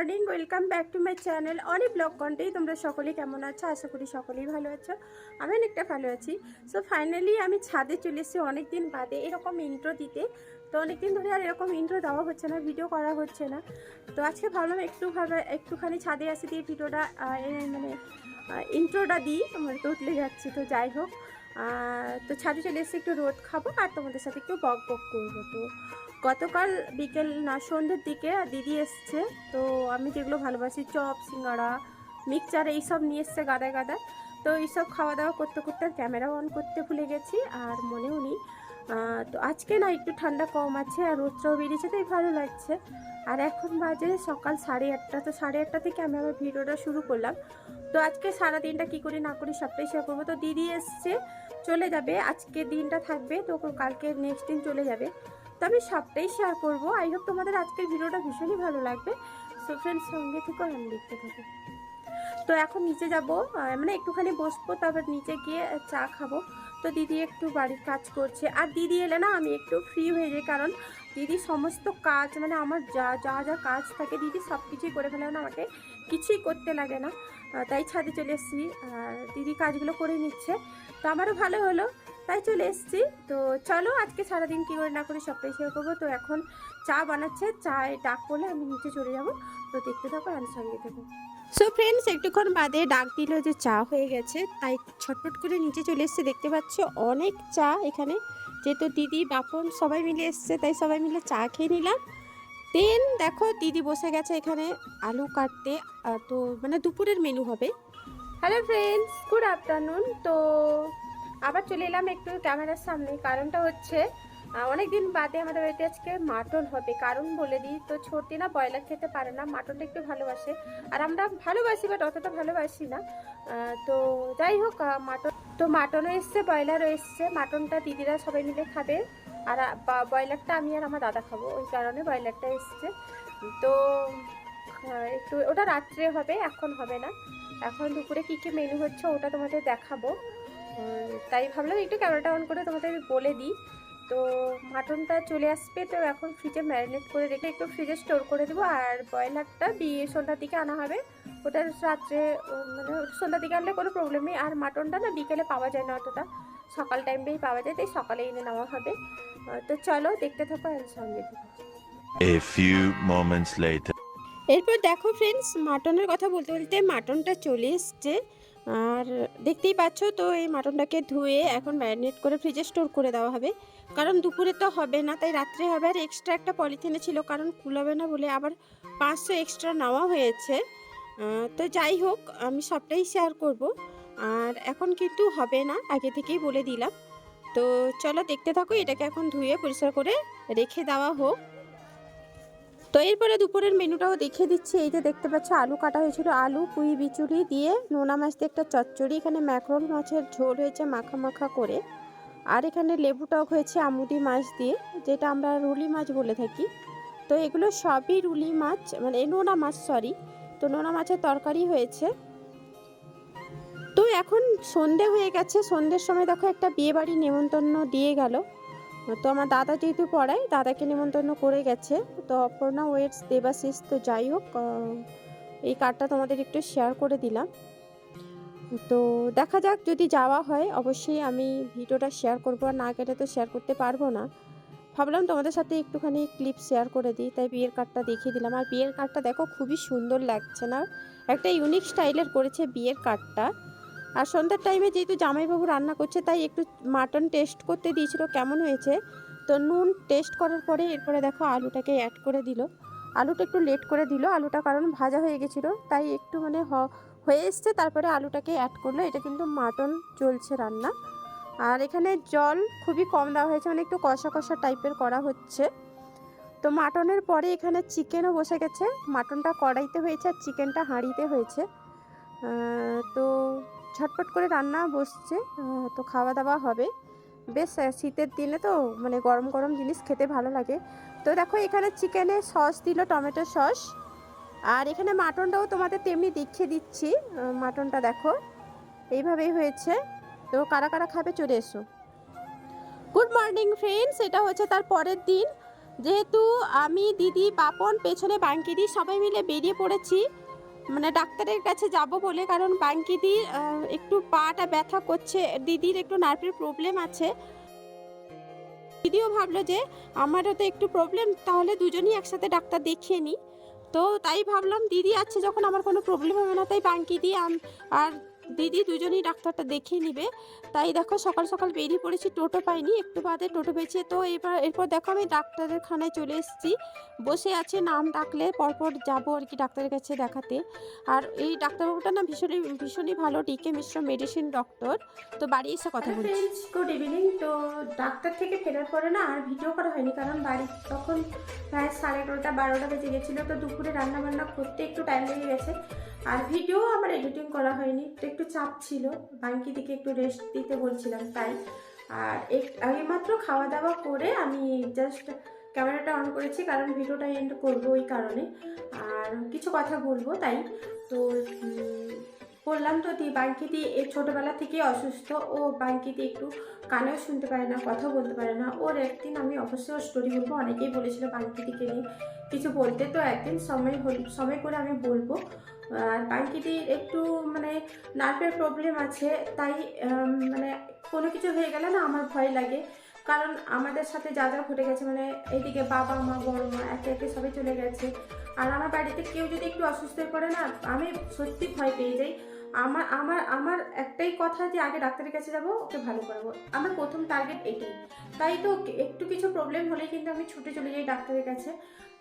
Morning, welcome back to my channel অনেক blog কন্টেই। তোমরা সকলেই কেমন আছো? আশা করি সকলেই ভালো আছো। আমি অনেকটা ভালো আছি। সো ফাইনালি আমি ছাদে চলে এসেছি অনেক দিন বাদে, এরকম ইন্ট্রো দিতে। তো অনেক দিন ধরে আর এরকম ইন্ট্রো দেওয়া হচ্ছে না ভিডিও করা হচ্ছে না। তো আজকে ভাবলাম একটু ভাবে, একটুখানি ছাদে আসি দিয়ে ভিডিওটা মানে ইন্ট্রোটা দিই। আমার তো উঠলে যাচ্ছি, তো যাই হোক। তো ছাদে চলে এসেছি একটু রোদ খাব আর তোমাদের সাথে একটু বক বক করব। তো গতকাল বিকেল না, সন্ধ্যের দিকে দিদি এসছে। তো আমি যেগুলো ভালোবাসি, চপ, সিঙ্গাড়া, মিক্সচার, এইসব নিয়ে এসছে গাদায় গাদায়। তো এইসব খাওয়া দাওয়া করতে করতে ক্যামেরা অন করতে ভুলে গেছি আর মনেও নেই। তো আজকে না একটু ঠান্ডা কম আছে আর রোদটাও বেরিয়েছে, তাই ভালো লাগছে। আর এখন বাজে সকাল সাড়ে আটটা, তো সাড়ে আটটা থেকে আমি আমার ভিডিওটা শুরু করলাম। তো আজকে সারা দিনটা কী করি না করি সবটাই শেয়ার করব। তো দিদি এসছে, চলে যাবে, আজকে দিনটা থাকবে, তো কালকে নেক্সট দিন চলে যাবে। তো আমি সবটাই শেয়ার করব। আই হোপ তোমাদের আজকের ভিডিওটা ভীষণই ভালো লাগবে। সো ফ্রেন্ডস সঙ্গে থেকে আমি দেখতে থাকি। তো এখন নিচে যাব। মানে একটুখানি বসবো, তারপর নিচে গিয়ে চা খাব। তো দিদি একটু বাড়ির কাজ করছে। আর দিদি এলে না, আমি একটু ফ্রি হয়ে যাই, কারণ দিদি সমস্ত কাজ মানে আমার যা যা যা কাজ থাকে, দিদি সব কিছুই করে ফেলে না আমাকে কিছুই করতে লাগে না। তাই ছাদে চলে এসেছি। দিদি কাজগুলো করে নিচ্ছে। তো আমারও ভালো হলো, তাই চলে এসছি। তো চলো আজকে সারাদিন কী করে না করে সবটাই শেয়ার করব। তো এখন চা বানাচ্ছে, চায় ডাক করলে আমি নিচে চলে যাব। তো দেখতে থাকো আর সঙ্গে থাকো। সো ফ্রেন্ডস একটুক্ষণ বাদে ডাক দিল যে চা হয়ে গেছে, তাই ছটফট করে নিচে চলে এসছে। দেখতে পাচ্ছ অনেক চা এখানে, যেহেতু দিদি, বাপন সবাই মিলে এসছে, তাই সবাই মিলে চা খেয়ে নিলাম। দেন দেখো দিদি বসে গেছে এখানে আলু কাটতে তো মানে দুপুরের মেনু হবে। হ্যালো ফ্রেন্ডস গুড আফটারনুন তো আবার চলে এলাম একটু ক্যামেরার সামনে। কারণটা হচ্ছে অনেক দিন বাদে আমাদের বাড়িতে আজকে মাটন হবে। কারণ বলে দিই, তো ছোটি না ব্রয়লার খেতে পারে না। মাটনটা একটু ভালোবাসে। আর আমরা ভালোবাসি বাট অতটা ভালোবাসি না। তো যাই হোক মাটন, তো মাটনও এসছে, ব্রয়লারও এসছে। মাটনটা দিদিরা সবাই মিলে খাবে। আর ব্রয়লারটা আমি আর আমার দাদা খাব। ওই কারণে ব্রয়লারটা এসছে। তো একটু, ওটা রাত্রে হবে, এখন হবে না। এখন দুপুরে কী কী মেনু হচ্ছে ওটা তোমাদের দেখাবো। তাই ভাবলাম একটু ক্যামেরাটা অন করে তোমাদের বলে দিই। তো মাটনটা চলে আসবে, তো এখন ফ্রিজে ম্যারিনেট করে রেখে একটু ফ্রিজে স্টোর করে দেবো। আর ব্রয়লারটা বিয়ে সন্ধ্যার দিকে আনা হবে। ওটা রাত্রে মানে সন্ধ্যার দিকে আনলে কোনো প্রবলেম নেই। আর মাটনটা না বিকেলে পাওয়া যায় না অতটা। সকাল টাইমেই পাওয়া যায়, তাই সকালে এনে নেওয়া হবে। তো চলো দেখতে থাকো আর সঙ্গে A few moments later. এরপর দেখো ফ্রেন্ডস মাটনের কথা বলতে বলতে মাটনটা চলে এসছে। আর দেখতেই পাচ্ছ তো এই মাটনটাকে ধুয়ে এখন ম্যারিনেট করে ফ্রিজে স্টোর করে দেওয়া হবে। কারণ দুপুরে তো হবে না, তাই রাত্রে হবে। আর এক্সট্রা একটা পলিথিনে ছিল, কারণ কুলাবে না বলে আবার পাঁচশো এক্সট্রা নেওয়া হয়েছে। তো যাই হোক, আমি সবটাই শেয়ার করব। আর এখন কিন্তু হবে না, আগে থেকেই বলে দিলাম। তো চলো দেখতে থাকো, এটাকে এখন ধুয়ে পরিষ্কার করে রেখে দেওয়া হোক। তো এরপরে দুপুরের মেনুটাও দেখিয়ে দিচ্ছি। এই যে দেখতে পাচ্ছ, আলু কাটা হয়েছিল। আলু, পুঁই বিচুরি দিয়ে নোনা মাছ দিয়ে একটা চচ্চড়ি। এখানে ম্যাকরোল মাছের ঝোল হয়েছে মাখা মাখা করে। আর এখানে লেবু টক হয়েছে আমুদি মাছ দিয়ে, যেটা আমরা রুলি মাছ বলে থাকি। তো এগুলো সবই রুলি মাছ মানে নোনা মাছ সরি তো নোনা মাছের তরকারি হয়েছে। তো এখন সন্ধে হয়ে গেছে। সন্ধ্যের সময় দেখো একটা বিয়ে বাড়ি নেমন্তন্ন দিয়ে গেল। তো আমার দাদা যেহেতু পড়ায়, দাদাকে নিমন্ত্রণ করে গেছে। তো অপর্ণা ওয়েটস দেবাশিস, তো যাই হোক এই কার্ডটা তোমাদের একটু শেয়ার করে দিলাম। তো দেখা যাক যদি যাওয়া হয়, অবশ্যই আমি ভিডিওটা শেয়ার করব, আর না গেলে তো শেয়ার করতে পারব না। ভাবলাম তোমাদের সাথে একটুখানি ক্লিপ শেয়ার করে দিই, তাই বিয়ের কার্ডটা দেখিয়ে দিলাম। আর বিয়ের কার্ডটা দেখো, খুবই সুন্দর লাগছে না। একটা ইউনিক স্টাইলের করেছে বিয়ের কার্ডটা। আর সন্ধ্যার টাইমে যেহেতু জামাইবাবু রান্না করছে, তাই একটু মাটন টেস্ট করতে দিয়েছিল, কেমন হয়েছে? তো নুন টেস্ট করার পরে এরপরে দেখো আলুটাকে অ্যাড করে দিল। আলুটা একটু লেট করে দিল, আলুটা কারণ ভাজা হয়ে গেছিল, তাই একটু মানে হয়ে এসছে, তারপরে আলুটাকে অ্যাড করল। এটা কিন্তু মাটন চলছে রান্না। আর এখানে জল খুবই কম দেওয়া হয়েছে মানে একটু কষা কষা টাইপের করা হচ্ছে। তো মাটনের পরে এখানে চিকেনও বসে গেছে। মাটনটা কড়াইতে হয়েছে আর চিকেনটা হাঁড়িতে হয়েছে। তো ঝটপট করে রান্না বসছে তো খাওয়া দাওয়া হবে। বেশ শীতের দিনে তো মানে গরম গরম জিনিস খেতে ভালো লাগে। তো দেখো, এখানে চিকেনে সস দিল, টমেটো সস। আর এখানে মাটনটাও তোমাদের তেমনি দেখিয়ে দিচ্ছি। মাটনটা দেখো, এইভাবেই হয়েছে। তো কারা কারা খাবে চলে এসো। গুড মর্নিং ফ্রেন্ডস, এটা হচ্ছে তার পরের দিন। যেহেতু আমি, দিদি পাপন পেছনে বাঙ্কিদি সবাই মিলে বেরিয়ে পড়েছি মানে ডাক্তারের কাছে যাব বলে, কারণ বাঙ্কিদি একটু পাটা ব্যথা করছে। দিদির একটু নার্ভের প্রবলেম আছে। দিদিও ভাবলো যে, আমারও তো একটু প্রবলেম তাহলে দুজনই একসাথে ডাক্তার দেখিয়ে নিই। তো তাই ভাবলাম, দিদি আছে যখন, আমার কোনো প্রবলেম হবে না, তাই বাঙ্কিদি দিয়ে আর দিদি দুজনেই ডাক্তারটা দেখিয়ে নিবে। তাই দেখো সকাল সকাল বেরিয়ে পড়েছি টোটো পাইনি একটু বাদে টোটো পেয়েছি। তো এবার এরপর দেখো আমি ডাক্তারের খানায় চলে এসেছি। বসে আছে নাম ডাকলে পরপর যাব আর কি ডাক্তারের কাছে দেখাতে। আর এই ডাক্তারবাবুটা না ভীষণই ভীষণই ভালো ডিকে মিশ্র মেডিসিন ডক্টর তো বাড়ি এসে কথা বলছি। গুড ইভিনিং তো ডাক্তার থেকে ফেরার পরে না আর ভিডিও করা হয়নি কারণ বাড়ি তখন প্রায় সাড়ে এগারোটা বারোটা বেজে গেছিল। তো দুপুরে রান্না বান্না করতে একটু টাইম লেগে গেছে। আর ভিডিও আমার এডিটিং করা হয়নি। তো একটু চাপ ছিল, বাঙ্কি দিকে একটু রেস্ট দিতে বলছিলাম, তাই। আর আমি মাত্র খাওয়া দাওয়া করে আমি জাস্ট ক্যামেরাটা অন করেছি, কারণ ভিডিওটা এন্ড করব ওই কারণে। আর কিছু কথা বলব, তাই। তো বললাম তো দি বাঙ্কিতি এই ছোটোবেলা থেকে অসুস্থ। ও বাঙ্কিতি একটু কানেও শুনতে পারে না কথা বলতে পারে না। ওর একদিন আমি অবশ্যই ওর স্টোরি বলব। অনেকেই বলেছিল বাঙ্কিতিকে নিয়ে কিছু বলতে। তো একদিন সময় সময় করে আমি বলব। আর বাঙ্কিটির একটু মানে নার্ভের প্রবলেম আছে। তাই মানে কোনো কিছু হয়ে গেলে না আমার ভয় লাগে। কারণ আমাদের সাথে যা যা ঘটে গেছে মানে এইদিকে বাবা মা, বড় মা একে একে সবাই চলে গেছে। আর আমার বাড়িতে কেউ যদি একটু অসুস্থ পড়ে না, আমি সত্যি ভয় পেয়ে যাই। আমার আমার আমার একটাই কথা যে আগে ডাক্তারের কাছে যাব, ওকে ভালো করাবো। আমার প্রথম টার্গেট এটাই। তাই তো একটু কিছু প্রবলেম হলেই কিন্তু আমি ছুটে চলে যাই ডাক্তারের কাছে।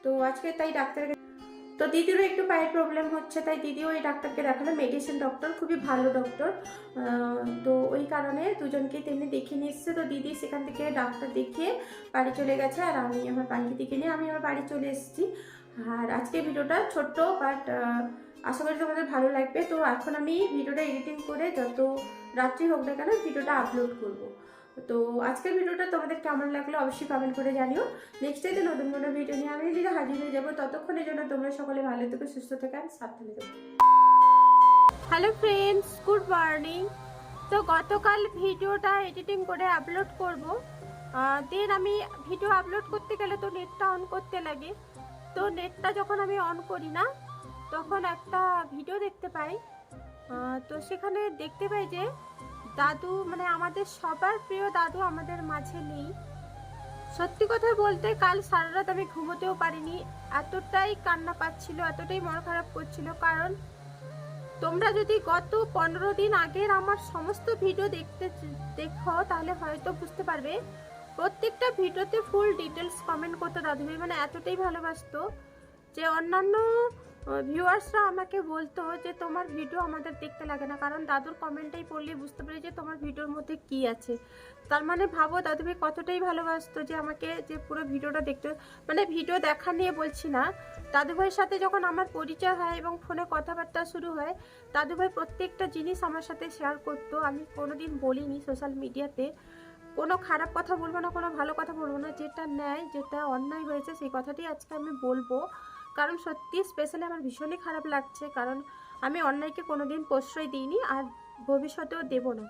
তো আজকে তাই ডাক্তারের তো দিদিরও একটু পায়ের প্রবলেম হচ্ছে, তাই দিদিও ওই ডাক্তারকে দেখাল। মেডিসিন ডক্টর খুবই ভালো ডক্টর তো ওই কারণে দুজনকেই তেমনি দেখিয়ে নিয়ে তো দিদি সেখান থেকে ডাক্তার দেখিয়ে বাড়ি চলে গেছে আর আমি আমার বাড়ি থেকে নিয়ে আমি আমার বাড়ি চলে এসেছি। আর আজকের ভিডিওটা ছোট্ট বাট আশা করি তোমাদের ভালো লাগবে। তো এখন আমি ভিডিওটা এডিটিং করে যত রাত্রি হোক না কেন ভিডিওটা আপলোড করব। তো আজকের ভিডিওটা তোমাদের কেমন লাগল অবশ্যই কমেন্ট করে জানিও। নেক্সট ডেতে নতুন কোনো ভিডিও নিয়ে আমি দিদি হাজির হয়ে যাব, ততক্ষণের জন্য তোমরা সকলে ভালো থেকে, সুস্থ থেকো আর সাবধানে থেকো। হ্যালো ফ্রেন্ডস গুড মর্নিং তো গতকাল ভিডিওটা এডিটিং করে আপলোড করব। দেন আমি ভিডিও আপলোড করতে গেলে তো নেটটা অন করতে লাগে। তো নেটটা যখন আমি অন করি না তখন একটা ভিডিও দেখতে পাই। তো সেখানে দেখতে পাই যে দাদু মানে আমাদের সবার প্রিয় দাদু আমাদের মাঝে নেই। সত্যি কথা বলতে কাল সারা রাত আমি ঘুমোতেও পারিনি। এতটাই কান্না পাচ্ছিল, এতটাই মন খারাপ করছিল। কারণ তোমরা যদি গত পনেরো দিন আগের আমার সমস্ত ভিডিও দেখতে দেখো, তাহলে হয়তো বুঝতে পারবে। প্রত্যেকটা ভিডিওতে ফুল ডিটেলস কমেন্ট করতো দাদুভাই। মানে এতটাই ভালোবাসতো যে অন্যান্য ভিউয়ার্সরা আমাকে বলতো যে, তোমার ভিডিও আমাদের দেখতে লাগে না। কারণ দাদুর কমেন্টটাই পড়লেই বুঝতে পারি যে, তোমার ভিডিওর মধ্যে কি আছে? তার মানে ভাবো, দাদুভাই কতটাই ভালোবাসতো যে, আমাকে যে, পুরো ভিডিওটা দেখতে। মানে ভিডিও দেখা নিয়ে বলছি না। দাদুভাইয়ের সাথে যখন আমার পরিচয় হয় এবং ফোনে কথাবার্তা শুরু হয়, দাদুভাই প্রত্যেকটা জিনিস আমার সাথে শেয়ার করতো। আমি কোনোদিন বলিনি সোশ্যাল মিডিয়াতে কোনো খারাপ কথা বলব না, কোনো ভালো কথা বলব না। যেটা নেয় যেটা অন্যায় হয়েছে, সেই কথাটি আজকে আমি বলব। কারণ সত্যি স্পেশালি আমার ভীষণই খারাপ লাগছে। কারণ আমি অন্যায়কে কোনো দিন প্রশ্রয় দিইনি আর ভবিষ্যতেও দেব না।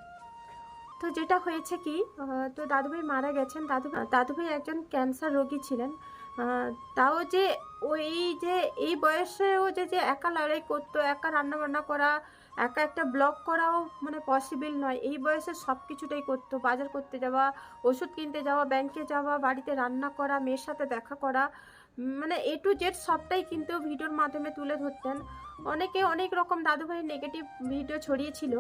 তো যেটা হয়েছে কি তো দাদুভাই মারা গেছেন। দাদু দাদুভাই একজন ক্যান্সার রোগী ছিলেন। তাও যে ওই যে এই বয়সেও যে যে একা লড়াই করতো, একা রান্নাবান্না করা, একা একটা ব্লগ করাও মানে পসিবল নয়। এই বয়সে সব কিছুটাই করতো। বাজার করতে যাওয়া, ওষুধ কিনতে যাওয়া ব্যাংকে যাওয়া, বাড়িতে রান্না করা, মেয়ের সাথে দেখা করা মানে এ টু জেড সবটাই কিন্তু ভিডিওর মাধ্যমে তুলে ধরতেন। অনেকে অনেক রকম দাদুভাই নেগেটিভ ভিডিও ছড়িয়েছিল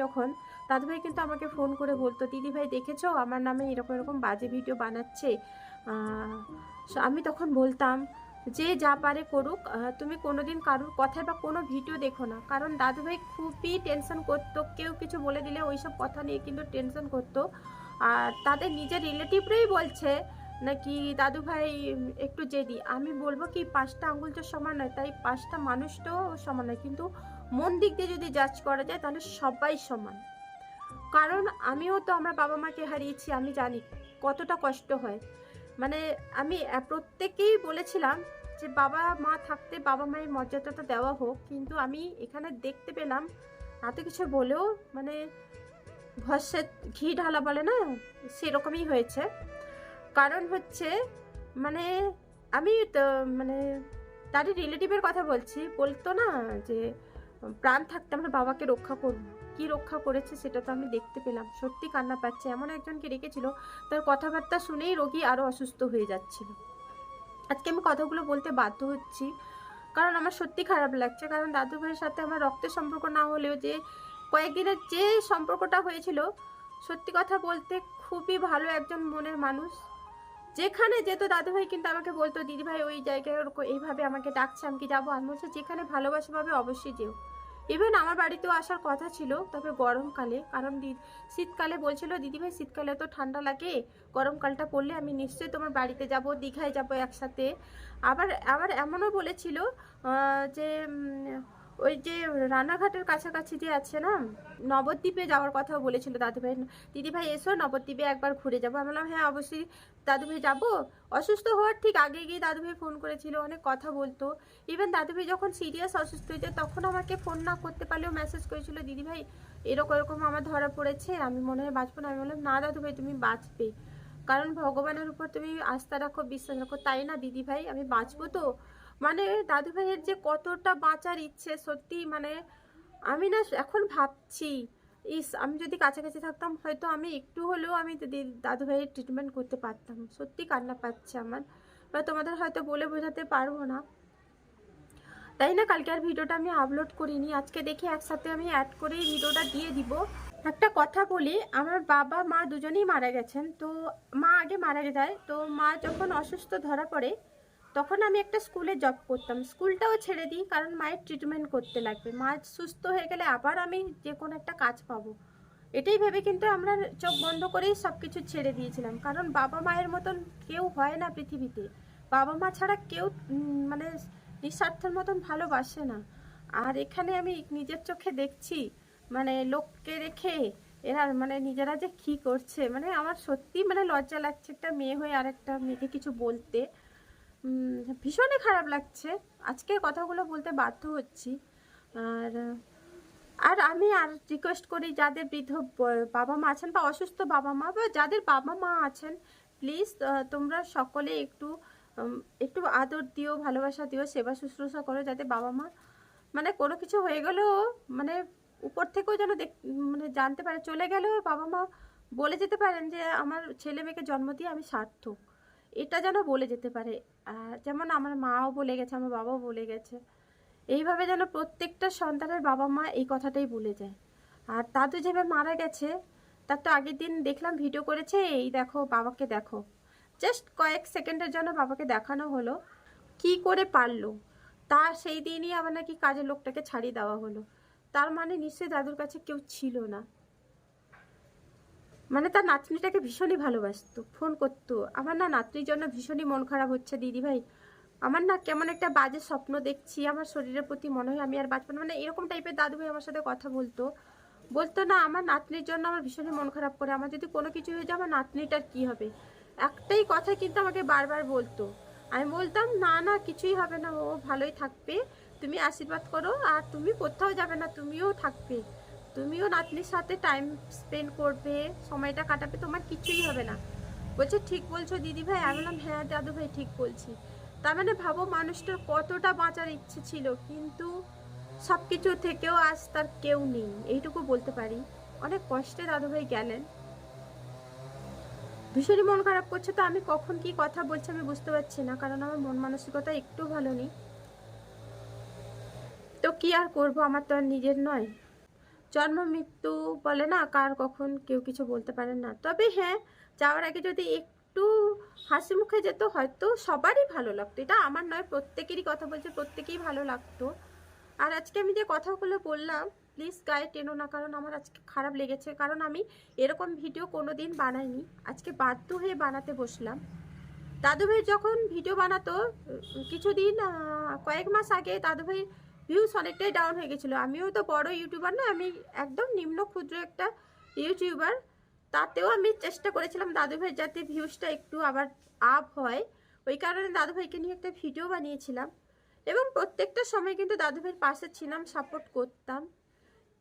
যখন। দাদুভাই কিন্তু আমাকে ফোন করে বলতো, দিদি ভাই দেখেছ? আমার নামে এরকম এরকম বাজে ভিডিও বানাচ্ছে। আমি তখন বলতাম, যে যা পারে করুক তুমি কোনোদিন কারুর কথায় বা কোনো ভিডিও দেখো না। কারণ দাদুভাই খুবই টেনশন করতো, কেউ কিছু বলে দিলে ওইসব কথা নিয়ে কিন্তু টেনশন করতো। আর তাদের নিজের রিলেটিভরাই বলছে নাকি দাদুভাই একটু জেদি? আমি বলব কি, পাঁচটা আঙ্গুল তো সমান নয়, তাই পাঁচটা মানুষটাও সমান নয়। কিন্তু মন দিক দিয়ে যদি জাজ করা যায়, তাহলে সবাই সমান। কারণ আমিও তো আমার বাবা মাকে হারিয়েছি, আমি জানি কতটা কষ্ট হয়। মানে আমি প্রত্যেকেই বলেছিলাম যে বাবা মা থাকতে বাবা মায়ের মর্যাদাটা দেওয়া হোক, কিন্তু আমি এখানে দেখতে পেলাম, এত কিছু বলেও মানে ভস্যে ঘি ঢালা বলে না, সেরকমই হয়েছে। কারণ হচ্ছে মানে আমি মানে তারই রিলেটিভের কথা বলছি। বলতো না যে, প্রাণ থাকতে আমরা বাবাকে রক্ষা করব। কি রক্ষা করেছে সেটা তো আমি দেখতে পেলাম। সত্যি কান্না পাচ্ছে। এমন একজনকে রেখেছিল, তার কথাবার্তা শুনেই রোগী আরও অসুস্থ হয়ে যাচ্ছিল। আজকে আমি কথাগুলো বলতে বাধ্য হচ্ছি। কারণ আমার সত্যি খারাপ লাগছে। কারণ দাদু ভাইয়ের সাথে আমার রক্তের সম্পর্ক না হলেও যে, কয়েকদিনের যে সম্পর্কটা হয়েছিল, সত্যি কথা বলতে খুবই ভালো একজন মনের মানুষ। যেখানে যেত দাদুভাই কিন্তু আমাকে বলতো, দিদিভাই, ওই জায়গায় ওরকম এইভাবে আমাকে ডাকছে, আমি কি যাব? আমি বলছি, যেখানে ভালোবাসা পাবে অবশ্যই যেও। ইভেন আমার বাড়িতেও আসার কথা ছিল, তবে গরমকালে, কারণ শীতকালে বলছিল, দিদিভাই, শীতকালে তো ঠান্ডা লাগে, গরমকালটা পড়লে আমি নিশ্চয়ই তোমার বাড়িতে যাব, দীঘায় যাব একসাথে। আবার আবার এমনও বলেছিল যে ওই যে রানাঘাটের কাছাকাছি যে আছে না, নবদ্বীপে যাওয়ার কথা বলেছিল দাদুভাই। দিদিভাই, এসো নবদ্বীপে একবার ঘুরে যাব। আমি বললাম হ্যাঁ অবশ্যই। দাদুভাই, যাব? অসুস্থ হওয়ার ঠিক আগে গিয়ে দাদুভাই ফোন করেছিল, অনেক কথা বলতো। ইভেন দাদুভাই যখন সিরিয়াস অসুস্থ হয়েছে, তখন আমাকে ফোন না করতে পারলেও মেসেজ করেছিল, দিদিভাই, এরকম এরকম আমার ধরা পড়েছে, আমি মনে হয় বাঁচবো না। আমি বললাম, না দাদুভাই, তুমি বাঁচবে। কারণ ভগবানের উপর তুমি আস্থা রাখো, বিশ্বাস রাখো, তাই না দিদিভাই? আমি বাঁচবো তো? মানে দাদু ভাইয়ের যে কতটা বাঁচার ইচ্ছে সত্যি মানে আমি না এখন ভাবছি, ইস, আমি যদি কাছাকাছি থাকতাম হয়তো আমি একটু হলেও আমি দাদু ভাইয়ের ট্রিটমেন্ট করতে পারতাম। সত্যি কান্না পাচ্ছে আমার। বা তোমাদের হয়তো বলে বোঝাতে পারব না। তাই না, কালকে আর ভিডিওটা আমি আপলোড করিনি। আজকে দেখি একসাথে আমি অ্যাড করেই ভিডিওটা দিয়ে দিব। একটা কথা বলি, আমার বাবা, মা দুজনেই মারা গেছেন। তো মা আগে মারা যায়। তো মা যখন অসুস্থ ধরা পড়ে তখন আমি একটা স্কুলে জব করতাম। স্কুলটাও ছেড়ে দিই কারণ মায়ের ট্রিটমেন্ট করতে লাগবে। মা সুস্থ হয়ে গেলে আবার আমি যে কোনো একটা কাজ পাবো। এটাই ভেবে কিন্তু আমরা চোখ বন্ধ করেই সব কিছু ছেড়ে দিয়েছিলাম। কারণ বাবা মায়ের মতন কেউ হয় না পৃথিবীতে। বাবা মা ছাড়া কেউ মানে নিঃস্বার্থের মতন ভালোবাসে না। আর এখানে আমি নিজের চোখে দেখছি মানে লোককে রেখে এরা মানে নিজেরা যে কি করছে মানে আমার সত্যি মানে লজ্জা লাগছে একটা মেয়ে হয়ে আর একটা মেয়েকে কিছু বলতে। ভীষণই খারাপ লাগছে। আজকে কথাগুলো বলতে বাধ্য হচ্ছি। আর আর আমি আর রিকোয়েস্ট করি যাদের বৃদ্ধ বাবা মা আছেন বা অসুস্থ বাবা মা বা যাদের বাবা মা আছেন প্লিজ তোমরা সকলে একটু একটু আদর দিও, ভালোবাসা দিও, সেবা শুশ্রূষা করো যাতে বাবা মা মানে কোনো কিছু হয়ে গেলেও মানে উপর থেকেও যেন দেখ মানে জানতে পারে, চলে গেলেও বাবা মা বলে যেতে পারেন যে, আমার ছেলে মেয়েকে জন্ম দিয়ে আমি সার্থক। এটা যেন বলে যেতে পারে। যেমন আমার মাও বলে গেছে, আমার বাবাও বলে গেছে। এইভাবে যেন প্রত্যেকটা সন্তানের বাবা মা এই কথাটাই বলে যায়। আর দাদু যেভাবে মারা গেছে, তার তো আগের দিন দেখলাম ভিডিও করেছে, এই দেখো বাবাকে দেখো। জাস্ট কয়েক সেকেন্ডের জন্য বাবাকে দেখানো হলো। কি করে পারল? তার সেই দিনই আবার নাকি কাজের লোকটাকে ছাড়িয়ে দেওয়া হলো। তার মানে নিশ্চয়ই দাদুর কাছে কেউ ছিল না। মানে তার নাতনিটাকে ভীষণই ভালোবাসতো, ফোন করতো। আমার না নাতনির জন্য ভীষণই মন খারাপ হচ্ছে, দিদি ভাই। আমার না কেমন একটা বাজে স্বপ্ন দেখছি, আমার শরীরের প্রতি মনে হয় আমি আর বাঁচবো না। মানে এরকম টাইপের দাদু ভাই আমার সাথে কথা বলতো। বলতো, না, আমার নাতনির জন্য আমার ভীষণই মন খারাপ করে, আমার যদি কোনো কিছু হয়ে যায় আমার নাতনিটার কি হবে? একটাই কথা কিন্তু আমাকে বারবার বলতো। আমি বলতাম, না না, কিছুই হবে না, ও ভালোই থাকবে। তুমি আশীর্বাদ করো, আর তুমি কোথাও যাবে না, তুমিও থাকবে। তুমিও নাতনির সাথে টাইম স্পেন্ড করবে, সময়টা কাটাবে, তোমার কিছুই হবে না। বলছে, ঠিক বলছো দিদি ভাই। আমি বললাম হ্যাঁ দাদু ভাই, ঠিক বলছি। তার মানে ভাবো মানুষটার কতটা বাঁচার ইচ্ছে ছিল, কিন্তু সব কিছু থেকেও আজ তার কেউ নেই। এইটুকু বলতে পারি। অনেক কষ্টে দাদু ভাই গেলেন। ভীষণই মন খারাপ করছে তো, আমি কখন কি কথা বলছি আমি বুঝতে পারছি না, কারণ আমার মন মানসিকতা একটু ভালো নেই। তো কি আর করব? আমার তো আর নিজের নয়। জন্ম, মৃত্যু বলে না, কার কখন কেউ কিছু বলতে পারেন না। তবে হ্যাঁ যাওয়ার আগে যদি একটু হাসি মুখে যেত, হয়তো সবারই ভালো লাগতো। এটা আমার নয়, প্রত্যেকেরই কথা বলছে প্রত্যেকেই ভালো লাগতো। আর আজকে আমি যে কথাগুলো বললাম প্লিজ গায়ে টেনো না, কারণ আমার আজকে খারাপ লেগেছে। কারণ আমি এরকম ভিডিও কোনো দিন বানাইনি। আজকে বাধ্য হয়ে বানাতে বসলাম। দাদুভাই যখন ভিডিও বানাতো কিছুদিন কয়েক মাস আগে দাদুভাই ভিউজ অনেকটাই ডাউন হয়ে গেছিল। আমিও তো বড় ইউটিউবার না, আমি একদম নিম্ন ক্ষুদ্র একটা ইউটিউবার তাতেও আমি চেষ্টা করেছিলাম দাদুভাই যাতে ভিউজটা একটু আবার আপ হয়। ওই কারণে দাদুভাইকে নিয়ে একটা ভিডিও বানিয়েছিলাম। এবং প্রত্যেকটা সময় কিন্তু দাদুভাইয়ের পাশে ছিলাম সাপোর্ট করতাম।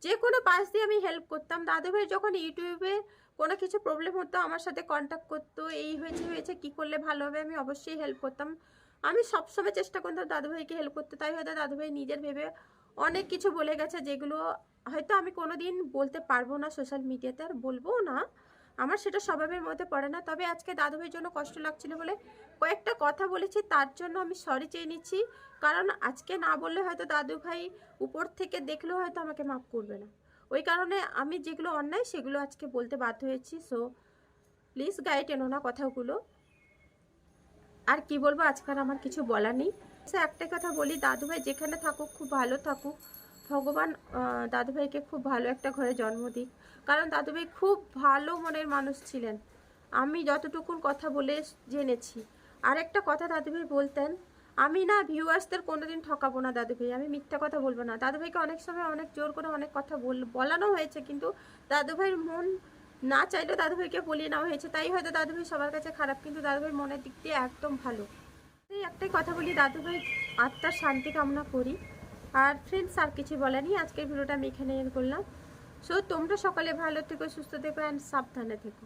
যে কোনো পাশ দিয়ে আমি হেল্প করতাম। দাদুভাই যখন ইউটিউবে কোনো কিছু প্রবলেম হতো, আমার সাথে কন্ট্যাক্ট করতো, এই হয়েছে হয়েছে, কি করলে ভালো হবে, আমি অবশ্যই হেল্প করতাম। আমি সবসময় চেষ্টা করতাম দাদুভাইকে হেল্প করতে। তাই হয়তো দাদুভাই নিজের ভেবে অনেক কিছু বলে গেছে যেগুলো হয়তো আমি কোনো দিন বলতে পারব না সোশ্যাল মিডিয়াতে আর বলব না। আমার সেটা স্বভাবের মধ্যে পড়ে না। তবে আজকে দাদুভাইয়ের জন্য কষ্ট লাগছিল বলে কয়েকটা কথা বলেছি, তার জন্য আমি সরি চেয়ে নিচ্ছি। কারণ আজকে না বললে হয়তো দাদুভাই উপর থেকে দেখলেও হয়তো আমাকে মাফ করবে না। ওই কারণে আমি যেগুলো অন্যায় সেগুলো আজকে বলতে বাধ্য হয়েছি। সো প্লিজ গাইড এনো না কথাগুলো। আর কি বলব আজকাল আমার কিছু বলার নেই। সে একটা কথা বলি, দাদুভাই যেখানে থাকুক খুব ভালো থাকুক। ভগবান দাদুভাইকে খুব ভালো একটা ঘরে জন্ম দিক। কারণ দাদুভাই খুব ভালো মনের মানুষ ছিলেন। আমি যতটুকুন কথা বলে জেনেছি। আর একটা কথা দাদুভাই বলতেন, আমি না ভিউয়ার্সদের কোনোদিন ঠকাবো না দাদুভাই, আমি মিথ্যা কথা বলব না। দাদুভাইকে অনেক সময় অনেক জোর করে অনেক কথা বল, বলানো হয়েছে, কিন্তু দাদুভাইয়ের মন না চাইলেও দাদুভাইকে বলিয়ে নেওয়া হয়েছে। তাই হয়তো দাদুভাই সবার কাছে খারাপ, কিন্তু দাদুভাই মনের দিক দিয়ে একদম ভালো। এই একটাই কথা বলি, দাদুভাই আত্মার শান্তি কামনা করি। আর ফ্রেন্ডস আর কিছু বলেনি আজকের ভিডিওটা আমি এখানে করলাম। সো তোমরা সকালে ভালো থেকো, সুস্থ থেকো অ্যান্ড সাবধানে থেকো।